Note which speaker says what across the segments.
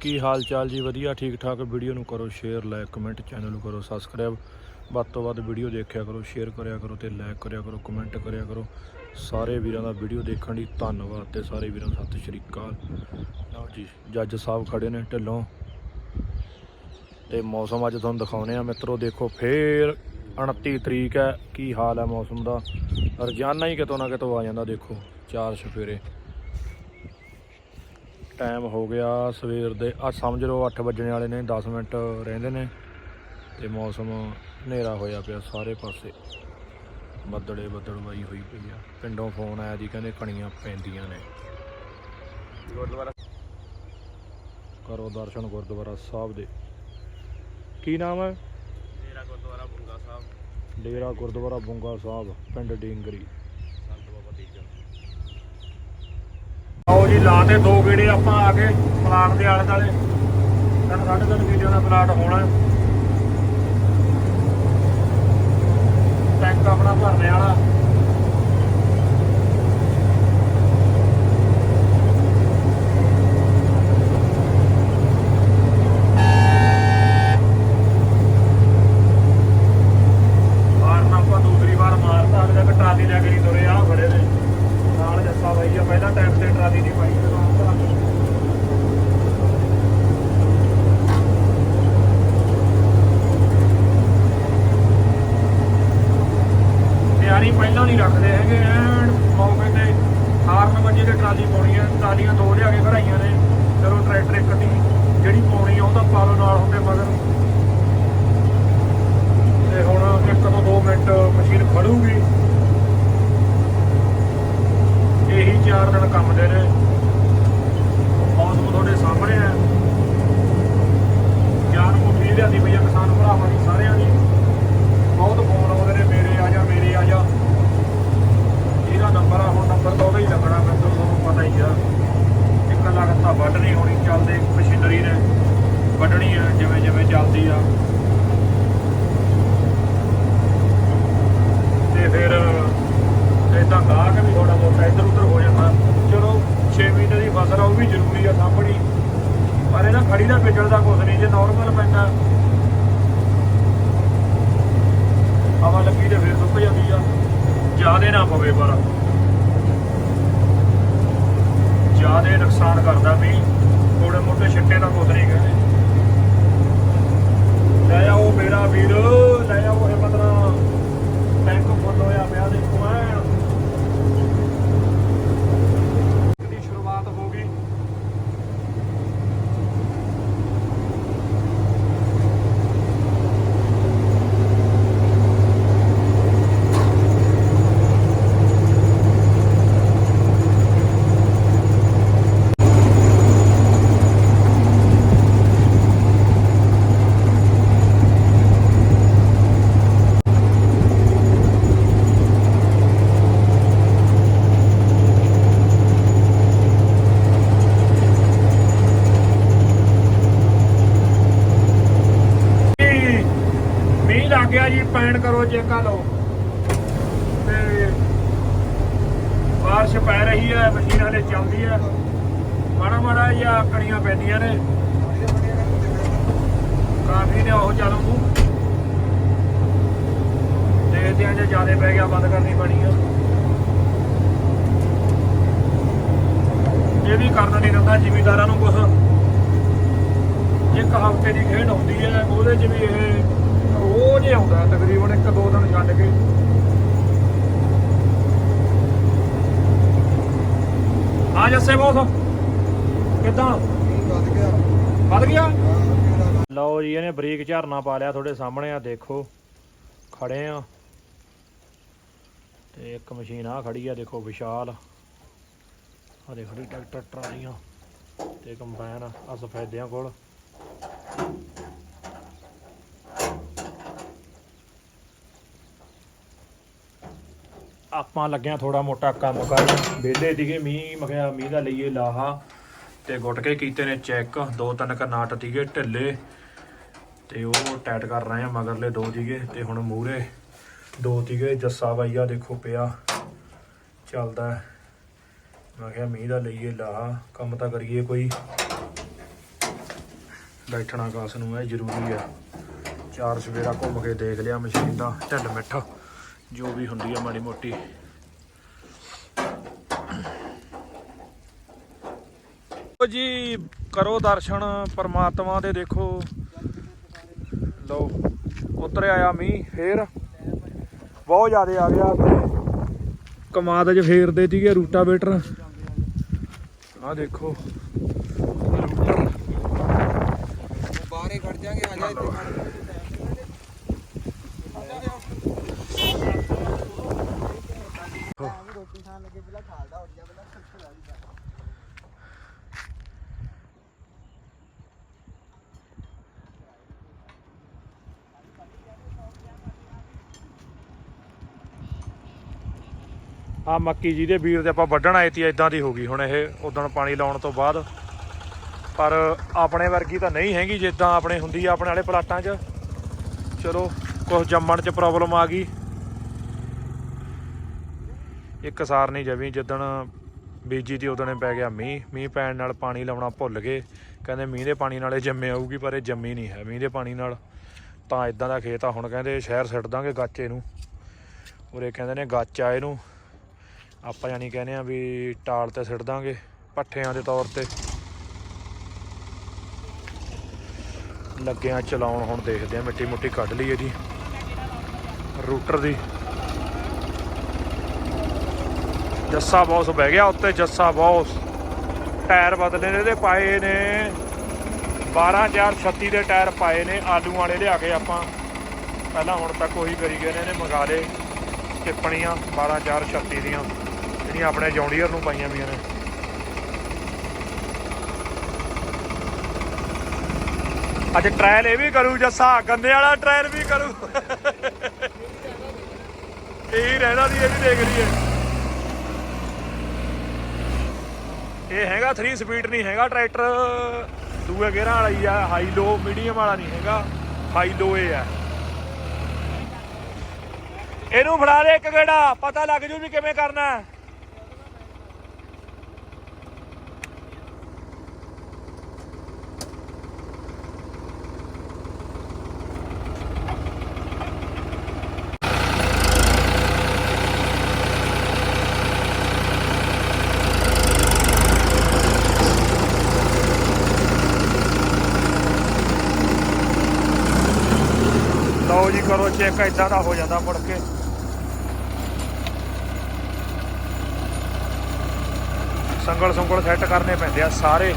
Speaker 1: ਕੀ ਹਾਲ ਚਾਲ ਜੀ? ਵਧੀਆ, ਠੀਕ ਠਾਕ। ਵੀਡੀਓ ਨੂੰ ਕਰੋ ਸ਼ੇਅਰ ਲਾਈਕ ਕਮੈਂਟ ਚੈਨਲ ਨੂੰ ਕਰੋ ਸਬਸਕ੍ਰਾਈਬ ਵੱਧ ਤੋਂ ਵੱਧ ਵੀਡੀਓ ਦੇਖਿਆ ਕਰੋ ਸ਼ੇਅਰ ਕਰਿਆ ਕਰੋ ਤੇ ਲਾਈਕ ਕਰਿਆ ਕਰੋ ਕਮੈਂਟ ਕਰਿਆ ਕਰੋ। ਸਾਰੇ ਵੀਰਾਂ ਦਾ ਵੀਡੀਓ ਦੇਖਣ ਲਈ ਧੰਨਵਾਦ ਤੇ ਸਾਰੇ ਵੀਰਾਂ ਨੂੰ ਸਤਿ ਸ਼੍ਰੀ ਅਕਾਲ। ਲਓ ਜੀ, ਜੱਜ ਸਾਹਿਬ ਖੜੇ ਨੇ ਢਿੱਲੋਂ। ਤੇ ਮੌਸਮ ਅੱਜ ਤੁਹਾਨੂੰ ਦਿਖਾਉਨੇ ਆ ਮਿੱਤਰੋ, ਦੇਖੋ ਫੇਰ 29 ਤਰੀਕ ਹੈ। ਕੀ ਹਾਲ ਹੈ ਮੌਸਮ ਦਾ? ਰੋਜ਼ਾਨਾ ਹੀ ਕਿਤੋਂ ਨਾ ਕਿਤੋਂ ਆ ਜਾਂਦਾ, ਦੇਖੋ, ਚਾਰ ਸਫੇਰੇ। ਟਾਈਮ ਹੋ ਗਿਆ ਸਵੇਰ ਦੇ। ਆ ਸਮਝ ਲਓ 8 ਵੱਜਣੇ ਵਾਲੇ ਨੇ 10 ਮਿੰਟ ਰਹਿੰਦੇ ਨੇ ਤੇ ਮੌਸਮ ਹਨੇਰਾ ਹੋਇਆ ਪਿਆ ਸਾਰੇ ਪਾਸੇ। ਬੱਦਲੇ ਬੱਦਲਵਾਈ ਹੋਈ ਪਈ ਆ। ਪਿੰਡੋਂ ਫੋਨ ਆਇਆ ਜੀ ਕਹਿੰਦੇ ਕਣੀਆਂ ਪੈਂਦੀਆਂ ਨੇ।
Speaker 2: ਗੁਰਦੁਆਰਾ
Speaker 1: ਕਰੋ ਦਰਸ਼ਨ ਗੁਰਦੁਆਰਾ ਸਾਹਿਬ ਦੇ। ਕੀ ਨਾਮ ਹੈ?
Speaker 2: ਮੇਰਾ ਗੁਰਦੁਆਰਾ ਬੁੰਗਾ ਸਾਹਿਬ।
Speaker 1: ਡੇਰਾ ਗੁਰਦੁਆਰਾ ਬੁੰਗਾ ਸਾਹਿਬ ਪਿੰਡ ਡੀਂਗਰੀ। ਆਓ ਦੋ ਗੇੜੇ ਆਪਾਂ ਆ ਕੇ ਪਲਾਟ ਦੇ ਆਲੇ ਦਾਲੇ ਤਿੰਨ ਸਾਢੇ ਤਿੰਨ ਕਿੱਲਿਆਂ ਦਾ ਪਲਾਟ ਹੋਣਾ। ਟੈਂਕ ਆਪਣਾ ਭਰਨੇ ਵਾਲਾ ਹਾਰਨ ਆਪਾਂ ਦੂਸਰੀ ਵਾਰ ਮਾਰਤਾ ਅੱਜ ਤੱਕ ਟਰਾਲੀ ਲੈ ਕੇ ਨਹੀਂ ਤੁਰੇ ਆ ਖੜੇ ਨੇ ਨਾਲ ਜੱਸਾ ਬਾਈ ਆ ਪਹਿਲਾਂ ਟਾਈਮ ਤੇ ਟਰਾਲੀ ਨਹੀਂ ਪਾਈ ਜਦੋਂ ਆਉਂਦਾ ਤਿਆਰੀ ਪਹਿਲਾਂ ਹੈਗੇ ਐਨ ਮੌਕੇ ਤੇ ਹਾਰਨ ਵੱਜੇ ਤੇ ਟਰਾਲੀ ਪਾਉਣੀ ਹੈ ਟਰਾਲੀਆਂ ਦੋ ਲਿਆ ਕੇ ਖੜਾਈਆਂ ਨੇ, ਚਲੋ ਟਰੈਕਟਰ ਇੱਕ ਦੀ ਜਿਹੜੀ ਪਾਉਣੀ ਆ ਉਹਦਾ ਪਾ ਨਾਲ ਹੁੰਦੇ ਮਗਰ। ਤੇ ਹੁਣ ਇੱਕ ਤੋਂ 2 ਮਿੰਟ ਮਸ਼ੀਨ ਖੜੂਗੀ। ਇਹੀ 4 ਦਿਨ ਕੰਮ ਦੇ ਨੇ। ਮੌਸਮ ਤੁਹਾਡੇ ਸਾਹਮਣੇ ਹੈ ਜਾਨ ਮੁੱਠੀ ਲਿਆਂਦੀ ਪਈ ਆ ਕਿਸਾਨ ਭਰਾਵਾਂ ਦੀ ਸਾਰਿਆਂ ਦੀ ਬਹੁਤ ਫੋਨ ਆਉਂਦੇ ਨੇ ਮੇਰੇ ਆ ਜਾ ਮੇਰੇ ਆ ਜਾ ਇਹਦਾ ਨੰਬਰ ਆ ਹੁਣ ਨੰਬਰ ਤਾਂ ਉਹਦਾ ਹੀ ਲੱਗਣਾ ਮੈਨੂੰ ਤੁਹਾਨੂੰ ਪਤਾ ਹੀ ਆ ਇੱਕ ਲਗਤ ਤਾਂ ਵੱਢ ਨਹੀਂ ਹੋਣੀ ਚੱਲਦੇ ਮਸ਼ੀਨਰੀ ਨੇ ਵੱਢਣੀ ਆ ਜਿਵੇਂ ਜਿਵੇਂ ਚੱਲਦੀ ਆ ਤੇ ਫਿਰ ਇਦਾਂ ਗਾਹ ਕੇ ਵੀ ਥੋੜਾ ਬਹੁਤਾ ਇੱਧਰ ਉੱਧਰ ਹੋ ਜਾਂਦਾ ਚਲੋ 6 ਮਹੀਨੇ ਦੀ ਫਸਲ ਆ, ਉਹ ਵੀ ਜ਼ਰੂਰੀ ਆ ਸਾਂਭਣੀ। ਪਰ ਇਹਨਾਂ ਖੜੀ ਦਾ ਵਿਚੜ ਦਾ ਕੁਝ ਨਹੀਂ, ਜੇ ਨਾਰਮਲ ਪੈਂਦਾ ਹਵਾ ਲੱਗੀ ਤੇ ਫਿਰ ਸੁੱਕ ਜਾਂਦੀ ਆ। ਜਿਆਦੇ ਨਾ ਪਵੇ ਪਰ। ਜਿਆਦੇ ਨੁਕਸਾਨ ਕਰਦਾ ਵੀ ਥੋੜੇ ਮੋਟੇ ਛਿੱਟੇ ਦਾ ਕੁਝ ਨਹੀਂ ਕਹਿੰਦੇ ਲੈ ਆਓ ਮੇਰਾ ਵੀਰ, ਲੈ ਆਓ ਇਹ ਮਤਲਬ ਟੈਂਕ ਫੁੱਲ ਹੋਇਆ ਪਿਆ ਦੇਖੋ ਐ ਦੀ ਸ਼ੁਰੂਆਤ ਹੋ ਗਈ ਜੀ, ਮੀਂਹ ਲੱਗ ਗਿਆ ਜੀ ਪੈਣ ਕਰੋ ਲਓ ਤੇ ਬਾਰਿਸ਼ ਪੈ ਰਹੀ ਹੈ, ਮਸ਼ੀਨ ਹਲੇ ਚੱਲਦੀ ਹੈ। ਮਾੜਾ ਮਾੜਾ ਜਿਹਾ ਕਣੀਆਂ ਪੈਂਦੀਆਂ ਨੇ। ਕਾਫੀ ਨੇ ਉਹ ਚੱਲ ਮੂੰਹ। ਦੇਖਦੇ ਆ ਜੇ ਜ਼ਿਆਦਾ ਪੈ ਗਿਆ, ਬੰਦ ਕਰਨੀ ਪੈਣੀ ਆ। ਇਹ ਵੀ ਕਰਨਾ ਨਹੀਂ ਰਹਿੰਦਾ ਜ਼ਿਮੀਦਾਰਾਂ ਨੂੰ ਕੁਛ। ਇੱਕ ਹਫ਼ਤੇ ਦੀ ਖੇਡ ਹੁੰਦੀ ਹੈ, ਉਹਦੇ 'ਚ ਵੀ ਇਹ ਰੋਜ਼ ਹੀ ਆਉਂਦਾ, ਤਕਰੀਬਨ ਇੱਕ ਦੋ ਦਿਨ ਛੱਡ ਕੇ। ਹਾਂ ਜੱਸੇ ਬੋਸ ਕਿੱਦਾਂ?
Speaker 2: ਵੱਧ ਗਿਆ?
Speaker 1: ਵੱਧ ਗਿਆ ਲਓ ਜੀ, ਇਹਨੇ ਬਰੀਕ ਝਰਨਾ ਪਾ ਲਿਆ ਤੁਹਾਡੇ ਸਾਹਮਣੇ ਆ ਦੇਖੋ। ਖੜੇ ਆ। ਤੇ ਇੱਕ ਮਸ਼ੀਨ ਆ ਖੜੀ ਆ, ਦੇਖੋ ਵਿਸ਼ਾਲ। ਆ ਦੇਖ ਖੜੀ ਟਰੈਕਟਰ, ਟਰਾਲੀਆਂ ਤੇ ਕੰਬਾਈਨ ਆ ਸਫੈਦਿਆਂ ਕੋਲ। ਆਪਾਂ ਲੱਗਿਆ ਥੋੜਾ ਮੋਟਾ ਕੰਮ ਕਰਨ ਵਿਹਲੇ ਸੀਗੇ, ਮੀਂਹ ਮਖਿਆ ਮੀਂਹ ਦਾ ਲਈਏ ਲਾਹਾ ਤੇ ਗੁੱਟ ਕੇ ਕੀਤੇ ਨੇ ਚੈੱਕ। ਦੋ ਤਿੰਨ ਕਰਨਾਟ ਸੀਗੇ ਢਿੱਲੇ ਤੇ ਉਹ ਟਾਈਟ ਕਰ ਰਹੇ ਆ, ਮਗਰਲੇ ਦੋ ਸੀਗੇ ਤੇ ਹੁਣ ਮੂਰੇ ਦੋ ਸੀਗੇ। ਜੱਸਾ ਬਾਈ ਆ ਦੇਖੋ ਪਿਆ, ਚੱਲਦਾ ਮੈਂ ਕਿਹਾ ਮੀਂਹ ਦਾ ਲਈਏ ਲਾਹਾ, ਕੰਮ ਤਾਂ ਕਰੀਏ ਕੋਈ। ਬੈਠਣਾ ਕਾਸ ਨੂੰ ਹੈ, ਜ਼ਰੂਰੀ ਆ ਚਾਰ ਸਵੇਰਾ ਘੁੰਮ ਕੇ ਦੇਖ ਲਿਆ ਮਸ਼ੀਨ ਦਾ, ਢਿੱਲ ਮਿੱਠਾ। ਜੋ ਵੀ ਹੁੰਦੀ ਆ ਮਾੜੀ ਮੋਟੀ। ਲਓ ਜੀ, ਕਰੋ ਦਰਸ਼ਨ, ਪਰਮਾਤਮਾ ਦੇ ਦੇਖੋ। ਲਓ ਉਤਰ ਆਇਆ ਮੀਂਹ, ਫੇਰ। ਬਹੁਤ ਜ਼ਿਆਦਾ ਆ ਗਿਆ ਕਮਾਦ 'ਚ ਫੇਰਦੇ ਸੀਗੇ ਰੂਟਾਵੇਟਰ। ਆਹ ਦੇਖੋ, ਰੂਟਰ।
Speaker 2: ਬਾਹਰੇ ਖੜ ਜਾਾਂਗੇ, ਆ ਜਾ ਇੱਥੇ। ਖੜ ਰੋਟੀ ਖਾਣ ਲੱਗੇ ਪਹਿਲਾਂ ਖਾਲਦਾ ਉੱਠ ਜਾ ਪਹਿਲਾਂ
Speaker 1: ਆ ਮੱਕੀ ਜਿਹਦੇ ਵੀਰ ਤੇ ਆਪਾਂ ਵੱਢਣ ਆਏ ਤੀ ਇਦਾਂ ਦੀ ਹੋ ਗਈ। ਹੁਣ ਇਹ ਉਦੋਂ ਪਾਣੀ ਲਾਉਣ ਤੋਂ ਬਾਅਦ। ਪਰ ਆਪਣੇ ਵਰਗੀ ਤਾਂ ਨਹੀਂ ਹੈਗੀ, ਜਿੱਦਾਂ ਆਪਣੇ ਹੁੰਦੀ ਆ ਆਪਣੇ ਵਾਲੇ ਪਲਾਟਾਂ 'ਚ। ਚਲੋ ਕੁਝ ਜੰਮਣ 'ਚ ਪ੍ਰੋਬਲਮ ਆ ਗਈ। ਇੱਕ ਸਾਰ ਨਹੀਂ ਜਵੀ ਜਿੱਦਣ ਬੀਜੀ ਦੀ ਉਦੋਂ ਪੈ ਗਿਆ ਮੀਂਹ ਮੀਂਹ ਪੈਣ ਨਾਲ ਪਾਣੀ ਲਾਉਣਾ ਭੁੱਲ ਗਏ। ਕਹਿੰਦੇ ਮੀਂਹ ਦੇ ਪਾਣੀ ਨਾਲੇ ਜੰਮੇ ਆਊਗੀ, ਪਰ ਇਹ ਜੰਮੀ ਨਹੀਂ ਹੈ ਮੀਂਹ ਦੇ ਪਾਣੀ ਨਾਲ। ਤਾਂ ਇਦਾਂ ਦਾ ਖੇਤ ਆ, ਹੁਣ ਕਹਿੰਦੇ ਸ਼ਹਿਰ ਸਿੱਟ ਦਾਂਗੇ ਗਾਚੇ ਨੂੰ ਉਰੇ ਕਹਿੰਦੇ ਨੇ ਗਾਚਾ ਇਹਨੂੰ। ਆਪਾਂ ਯਾਨੀ ਕਹਿੰਦੇ ਆ ਵੀ ਟਾਲ ਤੇ ਸਿੱਟ ਦਾਂਗੇ, ਪੱਠਿਆਂ ਦੇ ਤੌਰ ਤੇ। ਲੱਗਿਆ ਚਲਾਉਣ ਹੁਣ ਦੇਖਦੇ ਆ, ਮਿੱਟੀ ਮੁੱਟੀ ਕੱਢ ਲਈ ਇਹਦੀ। ਰੂਟਰ ਦੀ। ਜੱਸਾ ਬੌਸ ਬਹਿ ਗਿਆ ਉੱਤੇ, ਜੱਸਾ ਬੌਸ। ਟਾਇਰ ਬਦਲੇ ਨੇ ਇਹਦੇ ਪਾਏ ਨੇ। 12436 ਦੇ ਟਾਇਰ ਪਾਏ ਨੇ, ਆਲੂ ਵਾਲੇ ਲਿਆ ਕੇ ਆਪਾਂ। ਪਹਿਲਾਂ ਹੁਣ ਤੱਕ ਉਹੀ ਕਰੀ ਗਏ ਨੇ, ਇਹਨੇ ਮੰਗਾ ਲਏ ਟਿੱਪਣੀਆਂ 12436 ਦੀਆਂ। ਜਿਹੜੀਆਂ ਆਪਣੇ ਜੌਂਡੀਅਰ ਨੂੰ ਪਾਈਆਂ ਵੀਆਂ ਨੇ। ਅੱਜ ਟ੍ਰਾਇਲ ਇਹ ਵੀ ਕਰੂ ਜੱਸਾ, ਗੰਨੇ ਵਾਲਾ ਟ੍ਰਾਇਲ ਵੀ ਕਰੂ। ਇਹੀ ਰਹਿਣਾ ਦੀ ਇਹ ਵੀ ਦੇਖ ਲਈਏ। ਇਹ ਹੈਗਾ 3 ਸਪੀਡ ਨਹੀਂ ਹੈਗਾ ਟਰੈਕਟਰ ਦੂਏ ਗੇਅਰਾਂ ਵਾਲਾ ਹੀ ਆ ਹਾਈ ਲੋ ਮੀਡੀਅਮ ਵਾਲਾ ਨਹੀਂ ਹੈਗਾ। ਹਾਈ ਲੋ ਇਹ ਆ। ਇਹਨੂੰ ਫੜਾ ਦੇ ਇੱਕ ਗੇੜਾ, ਪਤਾ ਲੱਗ ਜੂ ਵੀ ਕਿਵੇਂ ਕਰਨਾ। ਹੈ ਲਓ ਜੀ, ਕਰੋ ਚੈੱਕ ਇਦਾਂ ਦਾ ਹੋ ਜਾਂਦਾ ਮੁੜ ਕੇ। ਸੰਗਲ ਸੰਗਲ ਸੈੱਟ ਕਰਨੇ ਪੈਂਦੇ ਆ ਸਾਰੇ।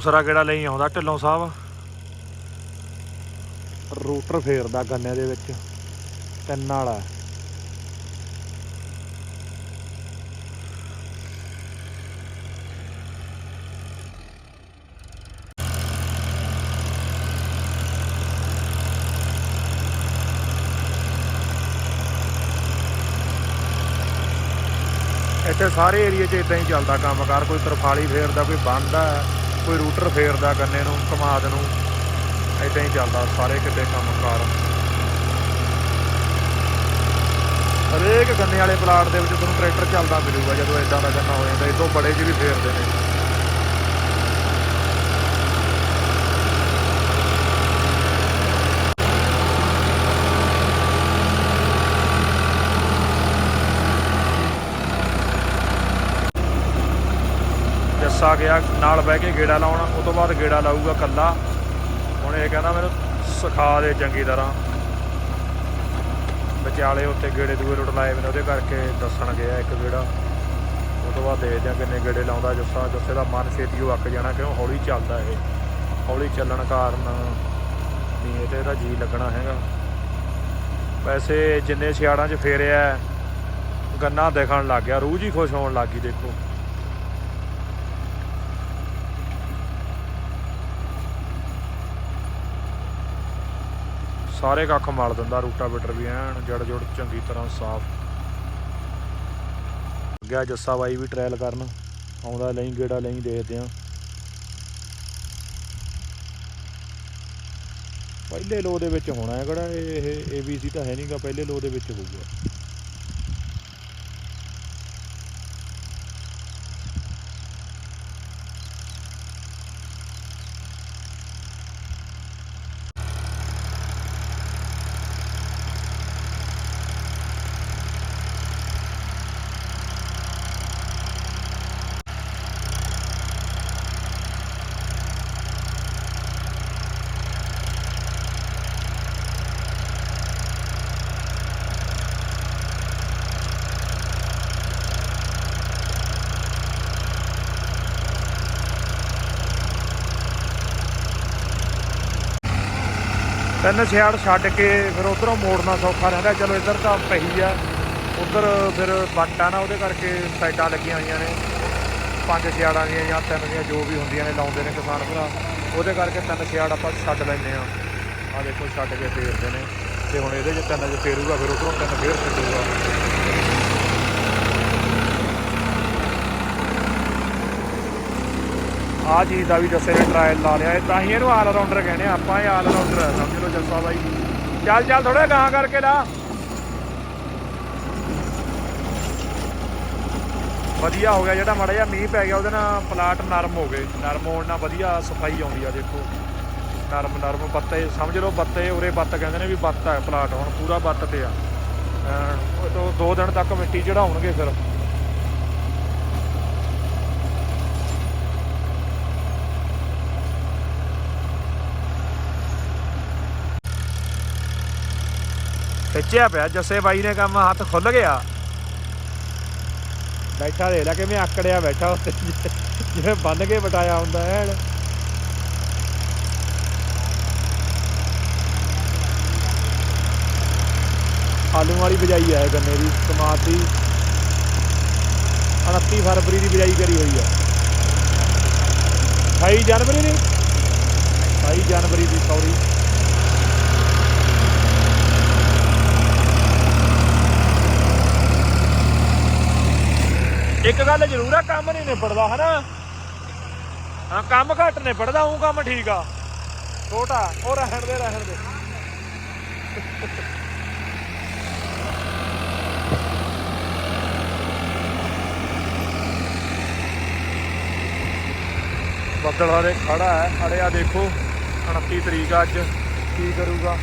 Speaker 1: ਦੂਸਰਾ ਕਿਹੜਾ ਲਈ ਆਉਂਦਾ ਢਿੱਲੋਂ ਸਾਹਿਬ। ਰੂਟਰ ਫੇਰਦਾ ਗੰਨੇ ਦੇ ਵਿੱਚ, ਤਿੰਨ ਵਾਲਾ। ਇੱਥੇ ਸਾਰੇ ਏਰੀਏ 'ਚ ਇਦਾਂ ਹੀ ਚੱਲਦਾ ਕੰਮਕਾਰ ਕੋਈ ਤਰਫਾਲੀ ਫੇਰਦਾ, ਕੋਈ ਬੰਦਾ ਕੋਈ ਰੂਟਰ ਫੇਰਦਾ ਗੰਨੇ ਨੂੰ, ਕਮਾਦ ਨੂੰ ਇਦਾਂ ਹੀ ਚੱਲਦਾ ਸਾਰੇ ਕਿਤੇ ਕੰਮਕਾਰ ਹਰੇਕ ਗੰਨੇ ਵਾਲੇ ਪਲਾਟ ਦੇ ਵਿੱਚ ਤੁਹਾਨੂੰ ਟਰੈਕਟਰ ਚੱਲਦਾ ਮਿਲੂਗਾ ਜਦੋਂ ਇਦਾਂ ਦਾ ਗੰਨਾ ਹੋ ਜਾਂਦਾ ਇਹ ਤੋਂ ਬੜੇ 'ਚ ਵੀ ਫੇਰਦੇ ਨੇ। ਜੱਸਾ ਗਿਆ, ਨਾਲ ਬਹਿ ਕੇ ਗੇੜਾ ਲਾਉਣ ਉਸ ਤੋਂ ਬਾਅਦ ਗੇੜਾ ਲਾਊਗਾ ਕੱਲਾ ਹੁਣ ਇਹ ਕਹਿੰਦਾ ਮੈਨੂੰ ਸਿਖਾ ਦੇ ਚੰਗੀ ਤਰ੍ਹਾਂ। ਵਿਚਾਲੇ ਉੱਤੇ ਗੇੜੇ ਦੂਏ ਰੁੱਟ ਲਾਏ ਮੈਨੂੰ, ਉਹਦੇ ਕਰਕੇ ਦੱਸਣ ਗਿਆ ਇੱਕ ਗੇੜਾ। ਉਸ ਤੋਂ ਬਾਅਦ ਦੇਖਦੇ ਆ ਕਿੰਨੇ ਗੇੜੇ ਲਾਉਂਦਾ, ਜੱਸਾ ਜੱਸੇ ਦਾ ਮਨ ਛੇਤੀ ਉਹ ਅੱਕ ਜਾਣਾ, ਕਿਉਂ ਹੌਲੀ ਚੱਲਦਾ ਇਹ। ਹੌਲੀ ਚੱਲਣ ਕਾਰਨ ਨਹੀਂ ਇਹਦੇ ਦਾ ਜੀ ਲੱਗਣਾ ਹੈਗਾ। ਵੈਸੇ ਜਿੰਨੇ ਸਿਆੜਾਂ 'ਚ ਫੇਰਿਆ, ਗੰਨਾ ਦੇਖਣ ਲੱਗ ਗਿਆ, ਰੂਹ ਜੀ ਖੁਸ਼ ਹੋਣ ਲੱਗ ਗਈ, ਦੇਖੋ। ਸਾਰੇ ਕੱਖ ਮਲ ਦਿੰਦਾ ਰੂਟਾਵੇਟਰ ਵੀ ਐਨ, ਜੜ ਜੁੜ ਚੰਗੀ ਤਰ੍ਹਾਂ ਸਾਫ਼। ਗਿਆ ਜੱਸਾ ਬਾਈ ਵੀ ਟ੍ਰਾਇਲ ਕਰਨ, ਆਉਂਦਾ ਲਈ, ਗੇੜਾ ਲਈ, ਦੇਖਦੇ ਆ ਪਹਿਲੇ ਲੋ ਦੇ ਵਿੱਚ ਹੋਣਾ ਹੈ ਕਿਹੜਾ, ਇਹ ਏਬੀਸੀ ਤਾਂ ਹੈ ਨਹੀਂਗਾ ਪਹਿਲੇ ਲੋ ਦੇ ਵਿੱਚ ਹੋਊਗਾ। ਤਿੰਨ ਸਿਆੜ ਛੱਡ ਕੇ ਫਿਰ ਉਧਰੋਂ ਮੋੜਨਾ ਸੌਖਾ ਰਹਿੰਦਾ। ਚਲੋ ਇੱਧਰ ਤਾਂ ਪਹੀ ਆ। ਉਧਰ ਫਿਰ ਬੱਟ ਆ ਨਾ ਉਹਦੇ ਕਰਕੇ ਸਾਈਡਾਂ ਲੱਗੀਆਂ ਹੋਈਆਂ ਨੇ। ਪੰਜ ਸਿਆੜਾਂ ਦੀਆਂ ਜਾਂ ਤਿੰਨ ਦੀਆਂ ਜੋ ਵੀ ਹੁੰਦੀਆਂ ਨੇ ਲਾਉਂਦੇ ਨੇ ਕਿਸਾਨ ਭਰਾ। ਉਹਦੇ ਕਰਕੇ ਤਿੰਨ ਸਿਆੜ ਆਪਾਂ ਛੱਡ ਲੈਂਦੇ ਆ ਆ ਦੇਖੋ ਛੱਡ ਕੇ ਫੇਰਦੇ ਨੇ। ਤੇ ਹੁਣ ਇਹਦੇ 'ਚ ਤਿੰਨ 'ਚ ਫੇਰੂਗਾ, ਫਿਰ ਉਧਰੋਂ ਤਿੰਨ ਫੇਰ ਛੱਡੂਗਾ। ਆ ਚੀਜ਼ ਦਾ ਵੀ ਜੱਸੇ ਨੇ ਟਰਾਇਲ ਲਾ ਲਿਆ। ਤਾਂ ਹੀ ਇਹਨੂੰ ਆਲ ਰਾਉਂਡਰ ਕਹਿੰਦੇ ਆਪਾਂ ਇਹ ਆਲ ਰਾਉਂਡਰ ਸਮਝ ਲਓ ਜੱਸਾ ਬਾਈ। ਚੱਲ ਚੱਲ ਥੋੜਾ ਗਾਂ ਕਰਕੇ ਲਾ। ਵਧੀਆ ਹੋ ਗਿਆ ਜਿਹੜਾ ਮਾੜਾ ਜਿਹਾ ਮੀਂਹ ਪੈ ਗਿਆ, ਉਹਦੇ ਨਾਲ ਪਲਾਟ ਨਰਮ ਹੋ ਗਏ। ਨਰਮ ਹੋਣ ਨਾਲ ਵਧੀਆ ਸਫ਼ਾਈ ਆਉਂਦੀ ਆ, ਦੇਖੋ। ਨਰਮ ਨਰਮ ਬੱਤੇ, ਸਮਝ ਲਓ ਬੱਤੇ, ਉਰੇ ਬੱਤ ਕਹਿੰਦੇ ਨੇ ਵੀ ਬੱਤ ਆ, ਪਲਾਟ ਹੁਣ ਪੂਰਾ ਬੱਤ ਤੇ ਆ। ਤੋਂ ਦੋ ਦਿਨ ਤੱਕ ਮਿੱਟੀ ਚੜਾਉਣਗੇ ਫਿਰ। ਖਿੱਚਿਆ ਪਿਆ, ਜੱਸੇ ਬਾਈ ਨੇ ਕੰਮ ਹੱਥ ਖੁੱਲ ਗਿਆ। ਬੈਠਾ ਦੇ ਲੈ ਕਿਵੇਂ ਆਕੜਿਆ ਬੈਠਾ ਉੱਤੇ ਜਿਵੇਂ ਬੰਨ ਕੇ ਬਟਾਇਆ ਹੁੰਦਾ ਐਨ। ਆਲੂ ਵਾਲੀ ਬਜਾਈ ਹੈ ਗੰਨੇ ਦੀ ਕਮਾਦ ਦੀ। 29 ਫਰਵਰੀ ਦੀ ਬਜਾਈ ਕਰੀ ਹੋਈ ਹੈ 28 ਜਨਵਰੀ ਦੀ? 28 ਜਨਵਰੀ ਦੀ, ਸੌਰੀ। ਇੱਕ ਗੱਲ ਜ਼ਰੂਰ ਆ, ਕੰਮ ਨਹੀਂ ਨਿਬੜਦਾ, ਹਨਾ? ਹਾਂ, ਕੰਮ ਘੱਟ ਨਿਬੜਦਾ, ਉਹ ਕੰਮ ਠੀਕ ਆ। ਛੋਟਾ, ਉਹ ਰਹਿਣ ਦੇ ਰਹਿਣ ਦੇ। ਬੱਦਲ ਹਾਰੇ ਖੜਾ ਹੈ ਅੜਿਆ ਦੇਖੋ 29 ਤਰੀਕ ਅੱਜ, ਕੀ ਕਰੂਗਾ?